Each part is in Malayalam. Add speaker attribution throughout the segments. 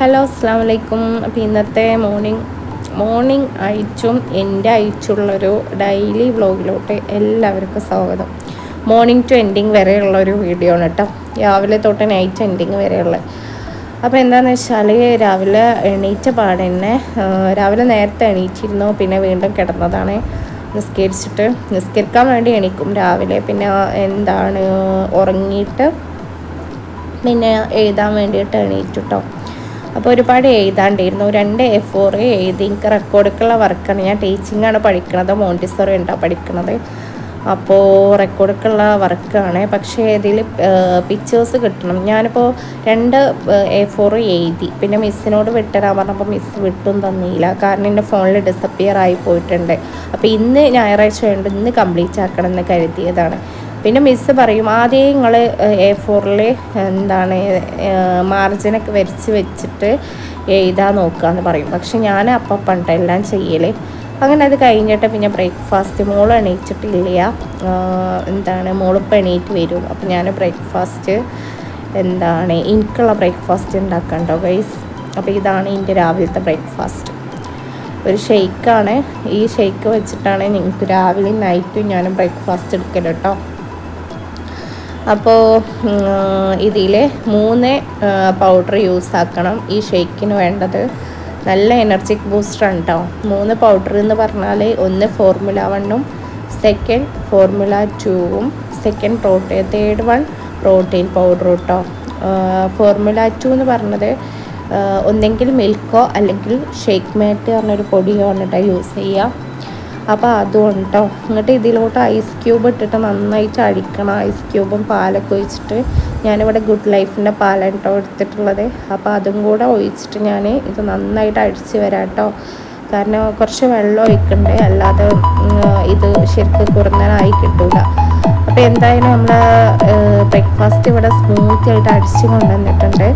Speaker 1: ഹലോ അസ്സാം വലൈക്കും അപ്പോൾ ഇന്നത്തെ മോർണിംഗ് മോർണിംഗ് അയച്ചും എന്റെ അയച്ചുള്ളൊരു ഡെയിലി വ്ലോഗിലോട്ട് എല്ലാവർക്കും സ്വാഗതം. മോർണിംഗ് ടു എൻഡിങ് വരെയുള്ള ഒരു വീഡിയോ ആണ് കേട്ടോ രാവിലെ തൊട്ട് നൈറ്റ് എൻഡിങ് വരെയുള്ള അപ്പോൾ എന്താണെന്ന് വെച്ചാൽ രാവിലെ എണീറ്റ പാടെന്നെ രാവിലെ നേരത്തെ എണീച്ചിരുന്നു പിന്നെ വീണ്ടും കിടന്നതാണ്. നിസ്കരിച്ചിട്ട് നിസ്കരിക്കാൻ വേണ്ടി എണീക്കും. രാവിലെ പിന്നെ എന്താണ് ഉറങ്ങിയിട്ട് പിന്നെ എഴുതാൻ വേണ്ടിയിട്ട് എണീറ്റു കേട്ടോ അപ്പോൾ ഒരുപാട് എഴുതാണ്ടിരുന്നു. രണ്ട് എ ഫോർ എഴുതി. എനിക്ക് റെക്കോർഡൊക്കെയുള്ള വർക്കാണ് ഞാൻ ടീച്ചിങ്ങാണ് പഠിക്കുന്നത് മോണ്ടിസോറി ഉണ്ടാണ് പഠിക്കുന്നത് അപ്പോൾ റെക്കോർഡൊക്കെയുള്ള വർക്കാണ് പക്ഷേ ഇതിൽ പിക്ചേഴ്സ് കിട്ടണം. ഞാനിപ്പോൾ രണ്ട് എ ഫോർ എഴുതി. പിന്നെ മിസ്സിനോട് വിട്ടരാൻ പറഞ്ഞപ്പോൾ മിസ് വിട്ടും തന്നില്ല. കാരണം എന്റെ ഫോണിൽ ഡിസപ്പിയർ ആയി പോയിട്ടുണ്ട്. അപ്പോൾ ഇന്ന് ഞായറാഴ്ച വേണ്ട ഇന്ന് കംപ്ലീറ്റ് ആക്കണം എന്ന് കരുതിയതാണ്. പിന്നെ മിസ്സ് പറയും ആദ്യം നിങ്ങൾ എ ഫോറിൽ എന്താണ് മാർജിനൊക്കെ വരച്ച് വെച്ചിട്ട് എഴുതാൻ നോക്കുകയെന്ന് പറയും. പക്ഷെ ഞാൻ അപ്പം പണ്ട് എല്ലാം ചെയ്യൽ അങ്ങനെ അത് കഴിഞ്ഞിട്ട് പിന്നെ ബ്രേക്ക്ഫാസ്റ്റ് മോൾ എണീച്ചിട്ടില്ല. എന്താണ് മോളിപ്പം എണീറ്റ് വരും. അപ്പം ഞാൻ ബ്രേക്ക്ഫാസ്റ്റ് എന്താണ് എനിക്കുള്ള ബ്രേക്ക്ഫാസ്റ്റ് ഉണ്ടാക്കണ്ടോ ഗൈസ് അപ്പോൾ ഇതാണ് എന്റെ രാവിലത്തെ ബ്രേക്ക്ഫാസ്റ്റ് ഒരു ഷെയ്ക്കാണ് ഈ ഷെയ്ക്ക് വെച്ചിട്ടാണ് നിങ്ങൾക്ക് രാവിലെ നൈറ്റും ഞാൻ ബ്രേക്ക്ഫാസ്റ്റ് എടുക്കൽ കേട്ടോ അപ്പോൾ ഇതിൽ മൂന്ന് പൗഡർ യൂസ് ആക്കണം ഈ ഷേക്കിന് വേണ്ടത്. നല്ല എനർജിക് ബൂസ്റ്റർ കേട്ടോ മൂന്ന് പൗഡർ എന്ന് പറഞ്ഞാൽ ഒന്ന് ഫോർമുല വണ്ണും സെക്കൻഡ് ഫോർമുല ടൂവും second protein third one protein powder കേട്ടോ ഫോർമുല ടു എന്ന് പറഞ്ഞത് ഒന്നെങ്കിൽ മിൽക്കോ അല്ലെങ്കിൽ ഷേക്ക് മേറ്റ് പറഞ്ഞൊരു പൊടിയോ കേട്ടോ യൂസ് ചെയ്യുക അപ്പോൾ അതും കേട്ടോ എന്നിട്ട് ഇതിലോട്ട് ഐസ് ക്യൂബ് ഇട്ടിട്ട് നന്നായിട്ട് അടിക്കണം ഐസ് ക്യൂബും പാലൊക്കെ ഒഴിച്ചിട്ട് ഞാനിവിടെ ഗുഡ് ലൈഫിന്റെ പാലാണ് കേട്ടോ എടുത്തിട്ടുള്ളത്. അപ്പോൾ അതും കൂടെ ഒഴിച്ചിട്ട് ഞാൻ ഇത് നന്നായിട്ട് അടിച്ച് വരാം കേട്ടോ കാരണം കുറച്ച് വെള്ളം ഒഴിക്കണ്ടേ. അല്ലാതെ ഇത് ശരിക്കും കുറുന്നനായി കിട്ടില്ല അപ്പോൾ എന്തായാലും നമ്മൾ ബ്രേക്ക്ഫാസ്റ്റ് ഇവിടെ സ്മൂത്തി ആയിട്ട് അടിച്ച് കൊണ്ടുവന്നിട്ടുണ്ട്.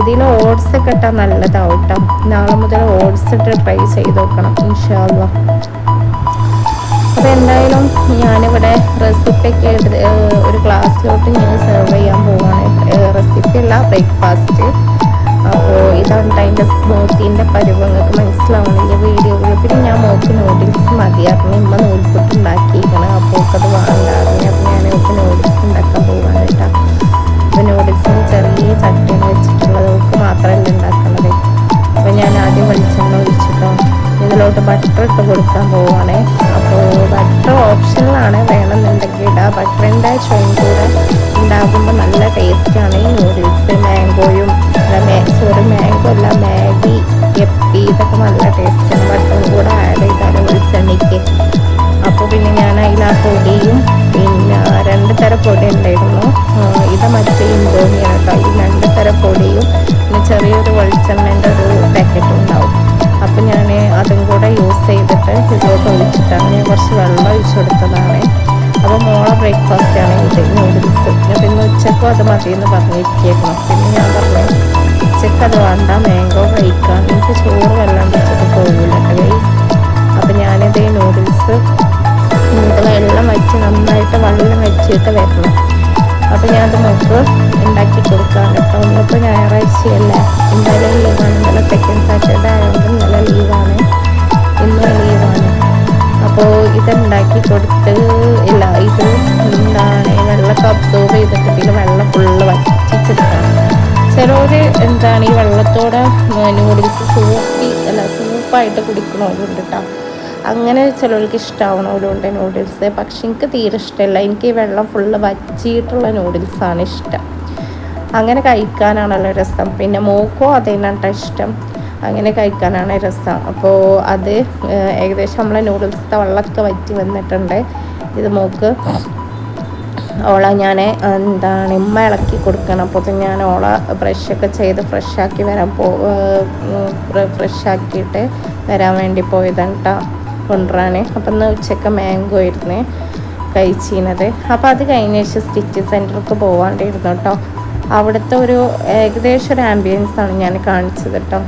Speaker 1: ഇതിൽ ഓട്സ് ഒക്കെ ഇട്ടാൽ നല്ലതാവും കേട്ടോ നാളെ മുതൽ ഓട്സ് ഇട്ട് ട്രൈ ചെയ്ത് നോക്കണം ഇൻഷാല്ല എന്തായാലും ഞാനിവിടെ റെസിപ്പിയൊക്കെ എടുത്ത് ഒരു ക്ലാസ്സിലോട്ട് ഞാൻ സെർവ് ചെയ്യാൻ പോവാണ്. റെസിപ്പി അല്ല ബ്രേക്ക്ഫാസ്റ്റ് അപ്പോൾ ഇതാണ് അതിന്റെ സ്മൂത്തിന്റെ പരുവങ്ങൾക്ക് മനസ്സിലാവണില്ല വീഡിയോ പിന്നെ ഞാൻ മോക്ക് നൂഡിൽസ് മതിയായിരുന്നു ഇമ്മ നൂൽപുട്ട് ഉണ്ടാക്കിയിരിക്കണം. അപ്പോൾ അത് വാങ്ങാറുണ്ട് അപ്പോൾ ഞാൻ നോക്കി നൂഡിൽസ് ഉണ്ടാക്കാൻ പോവാണ്. ഇതിലോട്ട് ബട്ടർ ഇട്ട് കൊടുക്കാൻ പോവുകയാണ് അപ്പോൾ ബട്ടർ ഓപ്ഷനിലാണ് വേണമെന്നുണ്ടെങ്കിൽ ഇടാം. ബട്ടറിന്റെ ചോയും കൂടെ ഉണ്ടാകുമ്പോൾ നല്ല ടേസ്റ്റാണ് ഈ നൂഡിൽസ് മാംഗോയും സോറി മാംഗോ അല്ല മാഗി എപ്പി ഇതൊക്കെ നല്ല ടേസ്റ്റാണ് ബട്ടറും കൂടെ ആഡ് ചെയ്താൽ വെളിച്ചെണ്ണയ്ക്ക് അപ്പോൾ പിന്നെ ഞാൻ ആ പൊടിയും പിന്നെ രണ്ട് തരം പൊടി ഉണ്ടായിരുന്നു ഒഴിച്ചു കൊടുത്തതാണ്. അപ്പോൾ മോളെ ബ്രേക്ക്ഫാസ്റ്റാണ് ഇത് നൂഡിൽസ് പിന്നെ ഉച്ചക്കും അത് മതി എന്ന് പറഞ്ഞിരിക്കുന്നു പിന്നെ ഞാൻ പറഞ്ഞു ഉച്ചയ്ക്ക് അത് വേണ്ട. മാംഗോ കഴിക്കാം എനിക്ക് ചോറ് വെള്ളം വെച്ചിട്ട് പോകില്ല അപ്പോൾ ഞാനിത് നൂഡിൽസ് നമുക്ക് വെള്ളം വെച്ച് നന്നായിട്ട് വെള്ളം വെച്ചിട്ട് വരണം. അപ്പോൾ ഞാനത് നമുക്ക് ഉണ്ടാക്കി കൊടുക്കാം കേട്ടോ. ഒന്നിപ്പോൾ ഞായറാഴ്ചയല്ല. എന്തായാലും ലീവാണ് ഇന്നലെ സെക്കൻഡ് സാറ്റർഡേ ആയതുകൊണ്ട് ഇന്നലെ ലീവാണ് ഇതുണ്ടാക്കി കൊടുത്ത് ഇല്ല ഇത് എന്താണ് വെള്ളമൊക്കെ അബ്സോർവ് ചെയ്തിട്ട് ഇതിൽ വെള്ളം ഫുള്ള് വറ്റിച്ചെടുക്കണം. ചിലവർ എന്താണ് ഈ വെള്ളത്തോടെ നൂഡിൽസ് സൂപ്പി അല്ല സൂപ്പായിട്ട് കുടിക്കണവരുണ്ട് കേട്ടോ അങ്ങനെ ചിലവർക്ക് ഇഷ്ടമാവണവരുണ്ട് നൂഡിൽസ് പക്ഷെ എനിക്ക് തീരെ ഇഷ്ടമല്ല എനിക്ക് ഈ വെള്ളം ഫുള്ള് വച്ചിട്ടുള്ള നൂഡിൽസാണ് ഇഷ്ടം. അങ്ങനെ കഴിക്കാനാണല്ലോ രസം. പിന്നെ മോക്കോ അതേനാട്ടോ ഇഷ്ടം. അങ്ങനെ കഴിക്കാനാണ് രസം. അപ്പോൾ അത് ഏകദേശം നമ്മളെ നൂഡിൽസിന്റെ വെള്ളമൊക്കെ വറ്റി വന്നിട്ടുണ്ട്. ഇത് മോക്ക് ഓള ഞാൻ എന്താണ് ഉമ്മ ഇളക്കി കൊടുക്കണം. അപ്പോൾ ഞാൻ ഓള ബ്രഷൊക്കെ ചെയ്ത് ഫ്രഷാക്കി വരാൻ പോ ഫ്രഷാക്കിയിട്ട് വരാൻ വേണ്ടി പോയതാണ് കേട്ടോ കൊണ്ടുവരാൻ അപ്പം ഇന്ന് ഉച്ചയ്ക്ക് മാംഗോ ആയിരുന്നു കഴിച്ചിരുന്നത് അപ്പോൾ അത് കഴിഞ്ഞ ശേഷം സ്റ്റിച്ച് സെന്റർക്ക് പോകാണ്ടിരുന്നു കേട്ടോ അവിടുത്തെ ഒരു ഏകദേശം ഒരു ആംബിയൻസ് ആണ് ഞാൻ കാണിച്ചത് കേട്ടോ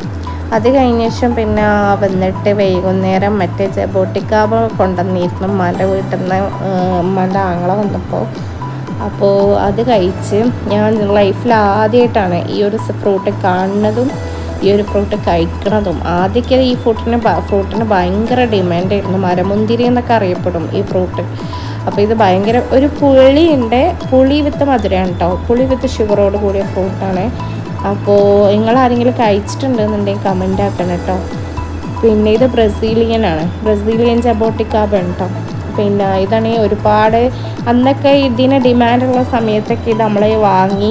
Speaker 1: അത് കഴിഞ്ഞ ശേഷം പിന്നെ വന്നിട്ട് വൈകുന്നേരം മറ്റേ ബോട്ടിക്കാവ് കൊണ്ടുവന്നിരുന്നു. ഉമ്മാന്റെ വീട്ടിൽ നിന്ന് ഉമ്മാന്റെ ആങ്ങളെ വന്നപ്പോൾ അപ്പോൾ അത് കഴിച്ച് ഞാൻ ലൈഫിൽ ആദ്യമായിട്ടാണ് ഈ ഒരു ഫ്രൂട്ട് കാണുന്നതും ഈ ഒരു ഫ്രൂട്ട് കഴിക്കുന്നതും ആദ്യമൊക്കെ ഈ ഫ്രൂട്ടിന് ഫ്രൂട്ടിന് ഭയങ്കര ഡിമാൻഡായിരുന്നു. മരമുന്തിരി എന്നൊക്കെ അറിയപ്പെടും ഈ ഫ്രൂട്ട്. അപ്പോൾ ഇത് ഭയങ്കര ഒരു പുളിയുണ്ട്. പുളി വിത്ത് മധുരമാണ് കേട്ടോ പുളി വിത്ത് ഷുഗറോട് കൂടിയ ഫ്രൂട്ടാണ്. അപ്പോൾ നിങ്ങൾ ആരെങ്കിലും കഴിച്ചിട്ടുണ്ടെന്നുണ്ടെങ്കിൽ കമന്റ് ആക്കണം കേട്ടോ. പിന്നെ ഇത് ബ്രസീലിയൻ ആണ്. ബ്രസീലിയൻ ജബോട്ടിക്കാബ് കേട്ടോ. പിന്നെ ഇതാണെങ്കിൽ ഒരുപാട് അന്നൊക്കെ ഇതിന് ഡിമാൻഡുള്ള സമയത്തൊക്കെ ഇത് നമ്മൾ വാങ്ങി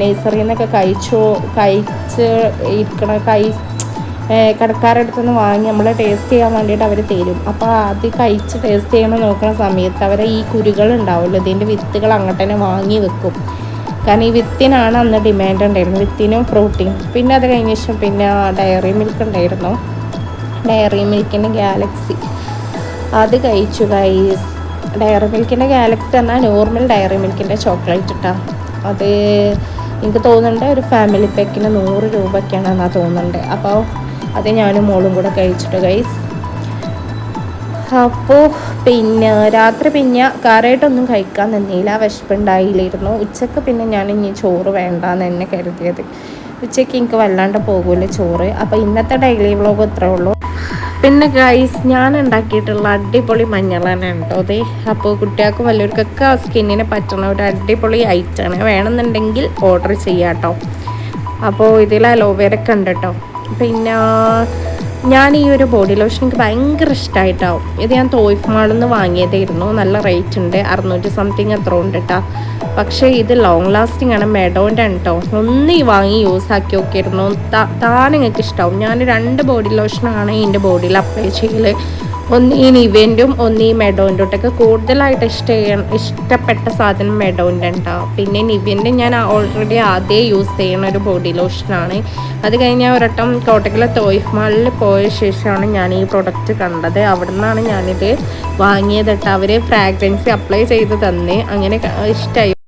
Speaker 1: നേഴ്സറിയിൽ നിന്നൊക്കെ കഴിച്ചോ കഴിച്ച് ഇരിക്കണ കൈ കടക്കാരടുത്ത് നിന്ന് വാങ്ങി നമ്മൾ ടേസ്റ്റ് ചെയ്യാൻ വേണ്ടിയിട്ട് അവർ തരും. അപ്പോൾ അത് കഴിച്ച് ടേസ്റ്റ് ചെയ്യണം നോക്കുന്ന സമയത്ത് അവരെ ഈ കുരുകൾ ഉണ്ടാവുമല്ലോ ഇതിന്റെ വിത്തുകൾ അങ്ങോട്ട് തന്നെ വാങ്ങി വെക്കും. കാരണം ഈ വിത്തിനാണ് അന്ന് ഡിമാൻഡ് ഉണ്ടായിരുന്നത്. വിത്തിനും പ്രോട്ടീൻ പിന്നെ അത് കഴിഞ്ഞ ശേഷം പിന്നെ ഡയറി മിൽക്ക് ഉണ്ടായിരുന്നു. ഡയറി മിൽക്കിന്റെ ഗാലക്സി അത് കഴിച്ചു ഗൈസ് ഡയറി മിൽക്കിന്റെ ഗാലക്സി എന്നാൽ നോർമൽ ഡയറി മിൽക്കിന്റെ ചോക്ലേറ്റ് ഇട്ടാ അത് എനിക്ക് തോന്നുന്നുണ്ട് ഒരു ഫാമിലി പാക്കിന് നൂറ് രൂപയ്ക്കാണെന്നാണ് തോന്നുന്നുണ്ട്. അപ്പോൾ അത് ഞാനും മോളും കൂടെ കഴിച്ചിട്ട് ഗൈസ് അപ്പോൾ പിന്നെ രാത്രി പിന്നെ കറിയായിട്ടൊന്നും കഴിക്കാൻ നിന്നില്ല. വിശപ്പുണ്ടായില്ലായിരുന്നു. ഉച്ചയ്ക്ക് പിന്നെ ഞാൻ ഇനി ചോറ് വേണ്ടാന്ന് തന്നെ കരുതിയത്. ഉച്ചയ്ക്ക് എനിക്ക് വല്ലാണ്ട് പോകുമല്ലോ ചോറ്. അപ്പോൾ ഇന്നത്തെ ഡെയിലി വ്ളോഗ് ഇത്രേ ഉള്ളൂ. പിന്നെ ഗൈസ് ഞാൻ ഉണ്ടാക്കിയിട്ടുള്ള അടിപൊളി മഞ്ഞളാണ് കേട്ടോ അതെ അപ്പോൾ കുട്ടികൾക്കും വലിയവർക്കൊക്കെ സ്കിന്നിന് പറ്റുന്ന ഒരു അടിപൊളി ഐറ്റമാണ് വേണമെന്നുണ്ടെങ്കിൽ ഓർഡർ ചെയ്യാം കേട്ടോ. അപ്പോൾ ഇതിൽ അലോവേരൊക്കെ ഉണ്ട് കേട്ടോ. പിന്നെ ഞാൻ ഈ ഒരു ബോഡി ലോഷൻ എനിക്ക് ഭയങ്കര ഇഷ്ടമായിട്ടാവും ഇത് ഞാൻ തോയ്ഫ് മാളിൽ നിന്ന് വാങ്ങിയതായിരുന്നു. നല്ല റേറ്റ് ഉണ്ട്. അറുന്നൂറ്റി സംതിങ് എത്ര ഉണ്ട് കേട്ടോ പക്ഷേ ഇത് ലോങ് ലാസ്റ്റിംഗ് ആണ്. മെഡോന്റെ കേട്ടോ ഒന്ന് ഈ വാങ്ങി യൂസ് ആക്കി നോക്കിയിരുന്നു. താൻ നിങ്ങൾക്ക് ഇഷ്ടമാവും ഞാൻ രണ്ട് ബോഡി ലോഷനാണ് എന്റെ ബോഡിയിൽ അപ്ലൈ ചെയ്യൽ ഒന്ന് ഈ നിവേന്റും ഒന്ന് ഈ മെഡോന്റെ ഒട്ടൊക്കെ കൂടുതലായിട്ട് ഇഷ്ട ഇഷ്ടപ്പെട്ട സാധനം മെഡോന്റെ ഉണ്ടാവും പിന്നെ നിവ്യന്റെ ഞാൻ ഓൾറെഡി ആദ്യം യൂസ് ചെയ്യുന്ന ഒരു ബോഡി ലോഷനാണ് അത് കഴിഞ്ഞ് ഒരട്ടം കോട്ടക്കിലെ തോയ്ഫ് മാളിൽ പോയ ശേഷമാണ് ഞാൻ ഈ പ്രൊഡക്റ്റ് കണ്ടത്. അവിടെ നിന്നാണ് ഞാനിത് വാങ്ങിയത് കേട്ടോ അവർ ഫ്രാഗ്രൻസി അപ്ലൈ ചെയ്ത് തന്നെ. അങ്ങനെ ഇഷ്ടമായി